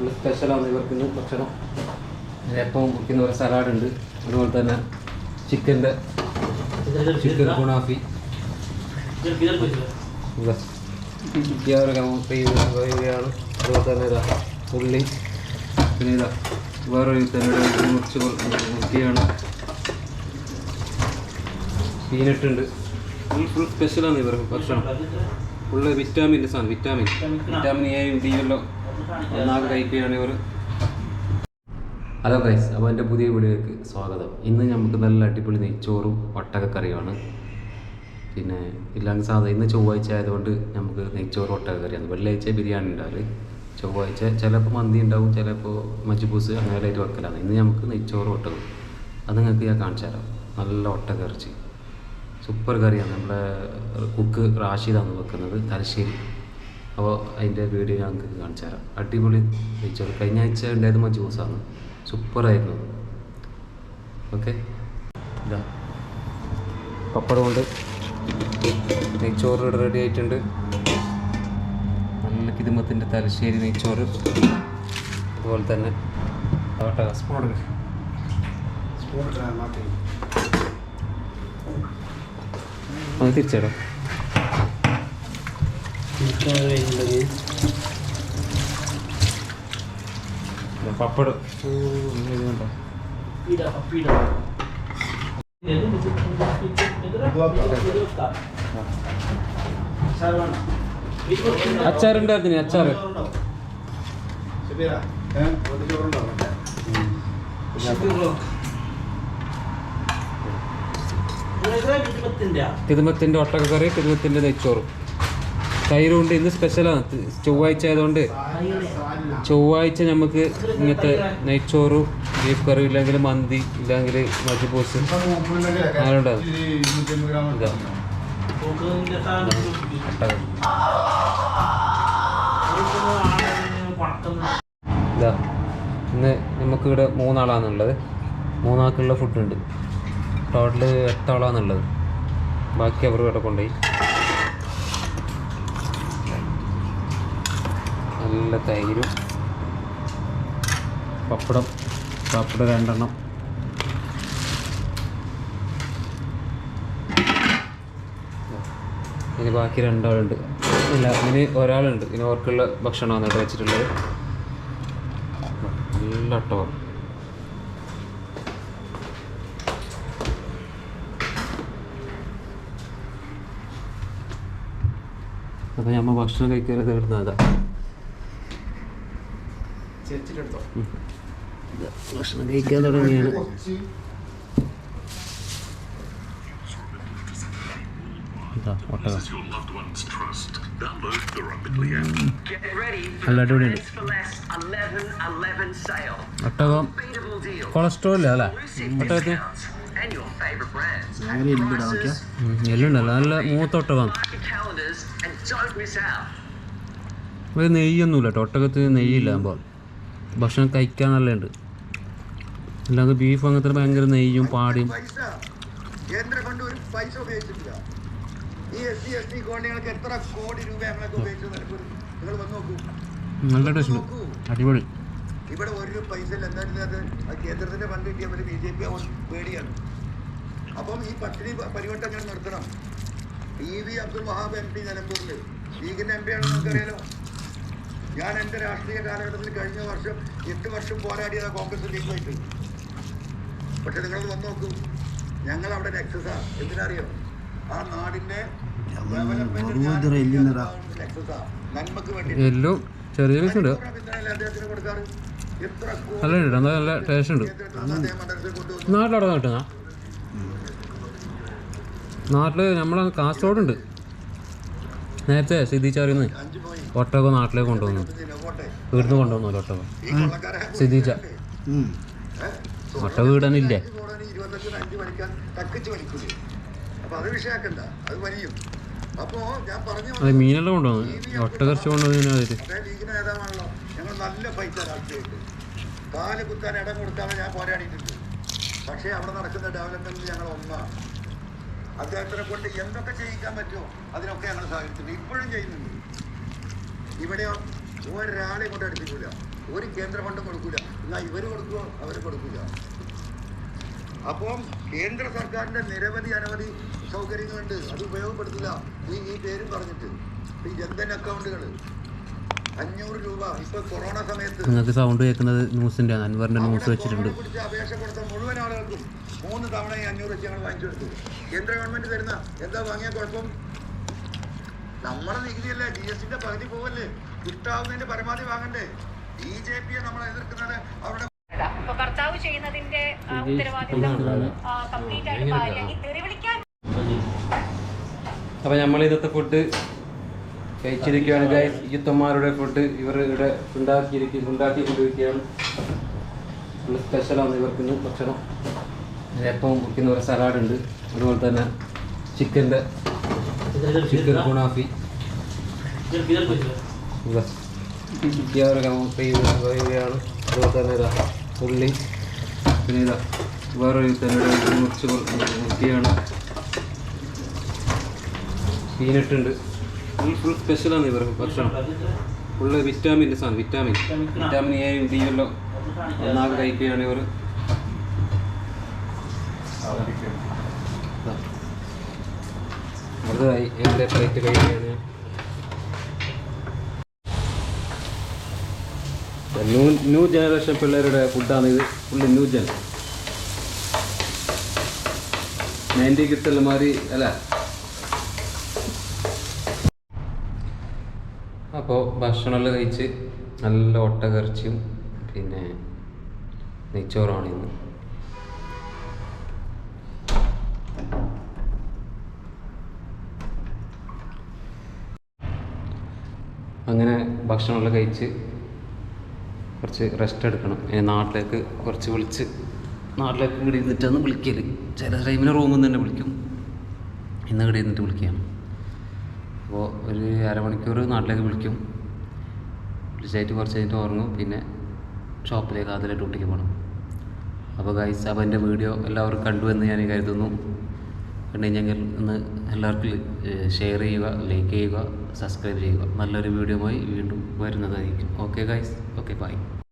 Full സ്പെഷ്യലാണ് ഇവർക്ക് ഇന്ന് ഭക്ഷണം. എപ്പം മുറിക്കുന്ന ഒരു സലാഡ് ഉണ്ട്. അതുപോലെ തന്നെ ചിക്കന്റെ ചിക്കൻ ഒരു കറിയാണ് അതുപോലെ തന്നെ ഇതാ ഉള്ളി. പിന്നെ ഇതാ വേറൊരു തന്നെ മുറിച്ച് മുറിക്കുകയാണ്. പീനട്ടുണ്ട് ഫുൾ ഫുൾ സ്പെഷ്യലാണ് ഇവർക്ക് ഭക്ഷണം. ഫുള്ള് വിറ്റാമിന്റെ സാധനം വിറ്റാമിൻ വിറ്റാമിൻ എയും ഡി എല്ലാം ഹലോ ഗൈസ് അപ്പോൾ എന്റെ പുതിയ വീഡിയോയ്ക്ക് സ്വാഗതം. ഇന്ന് നമുക്ക് നല്ല അടിപൊളി നെയ്ച്ചോറും ഒട്ടകക്കറിയുമാണ്. പിന്നെ ഇല്ലാണ്ട് സാധാരണ ഇന്ന് ചൊവ്വാഴ്ച ആയതുകൊണ്ട് നമുക്ക് നെയ്ച്ചോറും ഒട്ടകക്കറിയാണ്. വെള്ളിയാഴ്ച ബിരിയാണി ഉണ്ടാവില്ല ചൊവ്വാഴ്ച ചിലപ്പോൾ മന്തി ഉണ്ടാവും ചിലപ്പോൾ മജ്ബൂസ് അങ്ങനെ ആയിട്ട് വെക്കലാണ്. ഇന്ന് നമുക്ക് നെയ്ച്ചോറും ഒട്ടകം അത് നിങ്ങൾക്ക് ഞാൻ കാണിച്ചു തരാം. നല്ല ഒട്ടകറിച്ച് സൂപ്പർ കറിയാണ്. നമ്മുടെ കുക്ക് റാഷിദാണ് വെക്കുന്നത്. തലശ്ശേരി. അപ്പോൾ അതിന്റെ വീഡിയോ ഞാൻ നിങ്ങൾക്ക് കാണിച്ചു തരാം. അടിപൊളി നെയ്ച്ചോറ് കഴിഞ്ഞ ആഴ്ച ഉണ്ടായത് മജ്ബൂസാണ് സൂപ്പറായിരുന്നു ഓക്കെ ഇതാ. പപ്പടം കൊണ്ട് നെയ്ച്ചോറ് റെഡി ആയിട്ടുണ്ട്. നല്ല കിതുമത്തിന്റെ തലശ്ശേരി നെയ്ച്ചോറ്. അതുപോലെ തന്നെ. സ്പൂൺ എടുക്ക്. അത് തിരിച്ചേടാ പപ്പടം. ഇത് കണ്ടോ? അച്ചാറുണ്ടായിരുന്നു അച്ചാറ് തിരുമത്തിന്റെ ഒട്ടക്കറി തിരുമത്തിന്റെ നെയ്ച്ചോറും. തൈരുണ്ട് ഇന്ന് സ്പെഷ്യലാണ് ചൊവ്വാഴ്ച ആയതുകൊണ്ട് ചൊവ്വാഴ്ച നമുക്ക് ഇങ്ങനത്തെ നെയ്ച്ചോറും ബീഫ് കറി ഇല്ലെങ്കിൽ മന്തി ഇല്ലെങ്കിൽ മജ്ബൂസ് ഒട്ടകം ഇതാ. ഇന്ന് നമുക്കിവിടെ മൂന്നാളാണുള്ളത്. മൂന്നാൾക്കുള്ള ഫുഡുണ്ട് ടോട്ടൽ എട്ടാളാണുള്ളത്. ബാക്കി അവർ ഇവിടെ കൊണ്ടുപോയി. നല്ല തൈരും. പപ്പടം പപ്പടം രണ്ടെണ്ണം. ഇനി ബാക്കി രണ്ടാളുണ്ട്. ഇല്ല ഇനി ഒരാളുണ്ട്. ഇനി അവർക്കുള്ള ഭക്ഷണമാണ് ഇവിടെ വെച്ചിട്ടുള്ളത്. നല്ല ഒട്ടകം അപ്പം നമ്മൾ ഭക്ഷണം കഴിക്കാൻ തീർന്ന ഗ്യാലറിയാണ് നല്ല അടിപൊളിയാണ് ഒട്ടകം. കൊളസ്ട്രോൾ അല്ലേ? ഒട്ടകത്തിന് എല്ലുണ്ടല്ലോ. നല്ല മൂത്ത ഒട്ടകം. നെയ്യൊന്നുമില്ല കേട്ടോ. ഒട്ടകത്തിന് നെയ്യില്ലാകുമ്പോൾ ഭക്ഷണം കഴിക്കാൻ നല്ലതുണ്ട്. അല്ലാതെ ബീഫ് അങ്ങനത്തെ ഭയങ്കര നെയ്യും പാടിയും. നല്ല ടേസ്റ്റ് അടിപൊളി. ഇവിടെ ഒരു പൈസ ഇല്ല കേന്ദ്രത്തിന്റെ ഫണ്ട് കിട്ടിയാൽ ബി ജെ പി പേടിയാണ്. അപ്പം ഈ പട്ടിണി പരിവട്ടം ഞാൻ നിർത്തണം? E V Abdul Wahab M P നിലമ്പൂരിൽ ലീഗിന്റെ എം പി ആണെന്ന് നമുക്കറിയാലോ. ഞാൻ എന്റെ രാഷ്ട്രീയ കാലഘട്ടത്തിൽ കഴിഞ്ഞ വർഷം എട്ട് വർഷം പോരാടിയത് കോൺഗ്രസ് ലീഗുമായിട്ട് പക്ഷെ നിങ്ങൾ വന്ന് നോക്കൂ. ഞങ്ങൾ അവിടെ രക്ഷസാ എന്തിനറിയോ? ആ നാടിന്റെ നാട്ടിൽ നന്മക്ക് വേണ്ടി ചെറിയ നല്ല ഉണ്ട് നല്ല നല്ല ടേസ്റ്റ് ഉണ്ട്. അദ്ദേഹം മണ്ഡലത്തിൽ കൊണ്ടുവന്നു. നാട്ടിലവിടെ കിട്ടുന്ന നാട്ടിൽ നമ്മളെ കാസർഗോഡുണ്ട്. നേരത്തെ സിദ്ധിച്ചറിയുന്നേ ഒട്ടകം നാട്ടിലേക്ക് കൊണ്ടുവന്നു. വീട്ടിൽ കൊണ്ടുവന്നു ഒട്ടകം. സിദ്ധിച്ച ഒട്ടക വീട് തന്നെ ഇല്ലേ കോടതി ഇരുപത്തഞ്ചിന് അഞ്ച് വലിക്കാൻ തക്കിച്ച് വലിക്കൂലേ അപ്പൊ അത് മീനെല്ലാം കൊണ്ടുവന്നു. ഒട്ടകർച്ച ഞങ്ങൾ നല്ല ഫൈറ്റ് കുത്താൻ ഇടം ഞാൻ പക്ഷേ അവിടെ നടക്കുന്ന ഡെവലപ്മെന്റ് ഞങ്ങൾ ഒന്നാണ് അദ്ദേഹത്തിനെ കൊണ്ട് എന്തൊക്കെ ചെയ്യിക്കാൻ പറ്റുമോ അതിനൊക്കെ ഞങ്ങൾ സഹകരിച്ചിട്ടുണ്ട്. ഇപ്പോഴും ചെയ്യുന്നുണ്ട്. ഇവിടെയോ ഒരാളെ കൊണ്ട് അടുപ്പിക്കില്ല ഒരു കേന്ദ്ര ഫണ്ടും കൊടുക്കില്ല എന്നാൽ ഇവർ കൊടുക്കുമോ അവർ കൊടുക്കില്ല അപ്പം കേന്ദ്ര സർക്കാരിന്റെ നിരവധി അനവധി സൗകര്യങ്ങളുണ്ട്. അത് ഉപയോഗപ്പെടുത്തില്ല. നീ ഈ പേരും പറഞ്ഞിട്ട്. ഈ ജൻധൻ അക്കൗണ്ടുകൾ അഞ്ഞൂറ് രൂപ. ഇപ്പൊ കൊറോണ സമയത്ത് നിങ്ങൾക്ക് സൗണ്ട് കേൾക്കുന്നത് ന്യൂസിന്റെ അൻവറിന്റെ ന്യൂസ് വെച്ചിട്ടുണ്ട്. അപേക്ഷ കൊടുത്ത മുഴുവൻ ആളുകൾക്കും മൂന്ന് തവണ ഈ അഞ്ഞൂറ് വെച്ച് ഞങ്ങൾ വാങ്ങിച്ചു കൊടുത്തു. കേന്ദ്ര ഗവൺമെന്റ് തരുന്ന എന്താ വാങ്ങിയ കുഴപ്പം? നമ്മളെ നികുതിയല്ലേ? ജി എസ് ടിന്റെ പകുതി പോവല്ലേ? കിട്ടാവുന്നതിന്റെ പരമാവധി വാങ്ങണ്ടേ? ബി ജെ പിയെ നമ്മൾ എതിർക്കുന്നത് അവരുടെ അപ്പൊ ഭർത്താവ് ചെയ്യുന്നതിന്റെ ഉത്തരവാദിത്തം കംപ്ലീറ്റ് ആയിട്ട് ഭാര്യ അപ്പോൾ നമ്മൾ ഇന്നത്തെ ഫുഡ് കഴിച്ചിരിക്കുകയാണ് ഗൈസ് യുദ്ധന്മാരുടെ ഫുഡ് ഇവർ ഇവിടെ ഉണ്ടാക്കിയിരിക്കും ഉണ്ടാക്കിക്കൊണ്ടിരിക്കുകയാണ് കൊണ്ടിരിക്കുകയാണ് സ്പെഷ്യലാണ് ഇവർക്ക് ഇന്ന് ഭക്ഷണം. എപ്പം മുറിക്കുന്ന ഒരു സലാഡ് ഉണ്ട്. അതുപോലെ തന്നെ ചിക്കന്റെ ഗുണാഫി ഇതാ. ഈ ഒരു വരികയാണ് അതുപോലെ തന്നെ ഇതാ ഉള്ളി. പിന്നെ ഇതാ വേറൊരു തന്നെ മുറിച്ച് മുറിക്കുകയാണ് പീനട്ട് ഉണ്ട് ഫുൾ ഫുൾ സ്പെഷ്യലാണ് ഇവർക്ക് ഭക്ഷണം. ഫുള്ള് വിറ്റാമിന്റെ സാധനം വിറ്റാമിൻ വിറ്റാമിൻ എ ഡി എല്ലാം ഒന്നാകെ കഴിക്കുകയാണ് ഇവർ അത് എന്റെ പ്ലേറ്റ് കഴിക്കുകയാണ് ന്യൂ ന്യൂ ജനറേഷൻ പിള്ളേരുടെ ഫുഡാണ് ഇത്. ഫുള്ള് ന്യൂ ജൻ നയന്റി കിട്ടുന്ന മാതിരി അല്ല. അപ്പോൾ ഭക്ഷണമെല്ലാം കഴിച്ച് നല്ല ഒട്ടകറിച്ചും പിന്നെ നെയ്ച്ചോറാണ് ഇന്ന്. അങ്ങനെ ഭക്ഷണമെല്ലാം കഴിച്ച് കുറച്ച് റെസ്റ്റ് എടുക്കണം. ഇനി നാട്ടിലേക്ക് കുറച്ച് വിളിച്ച് നാട്ടിലേക്ക് ഇവിടെ ഇരുന്നിട്ടാണ് വിളിക്കൽ ചില ടൈമിന് റൂമിൽ നിന്ന് തന്നെ വിളിക്കും. ഇന്ന് ഇവിടെ ഇരുന്നിട്ട് വിളിക്കുകയാണ് അപ്പോൾ ഒരു അരമണിക്കൂർ നാട്ടിലേക്ക് വിളിക്കും. വിളിച്ചായിട്ട് കുറച്ച് കഴിഞ്ഞിട്ട് ഉറങ്ങും. പിന്നെ ഷോപ്പിലേക്ക് അതിലെ ഡ്യൂട്ടിക്ക് പോകണം അപ്പോൾ ഗൈസ് അപ്പോൾ എന്റെ വീഡിയോ എല്ലാവർക്കും കണ്ടുവെന്ന് ഞാൻ കരുതുന്നു. കണ്ടു കഴിഞ്ഞെങ്കിൽ ഒന്ന് എല്ലാവർക്കും ഷെയർ ചെയ്യുക ലൈക്ക് ചെയ്യുക സബ്സ്ക്രൈബ് ചെയ്യുക. നല്ലൊരു വീഡിയോ വീഡിയോയുമായി വീണ്ടും വരുന്നതായിരിക്കും. Okay guys okay bye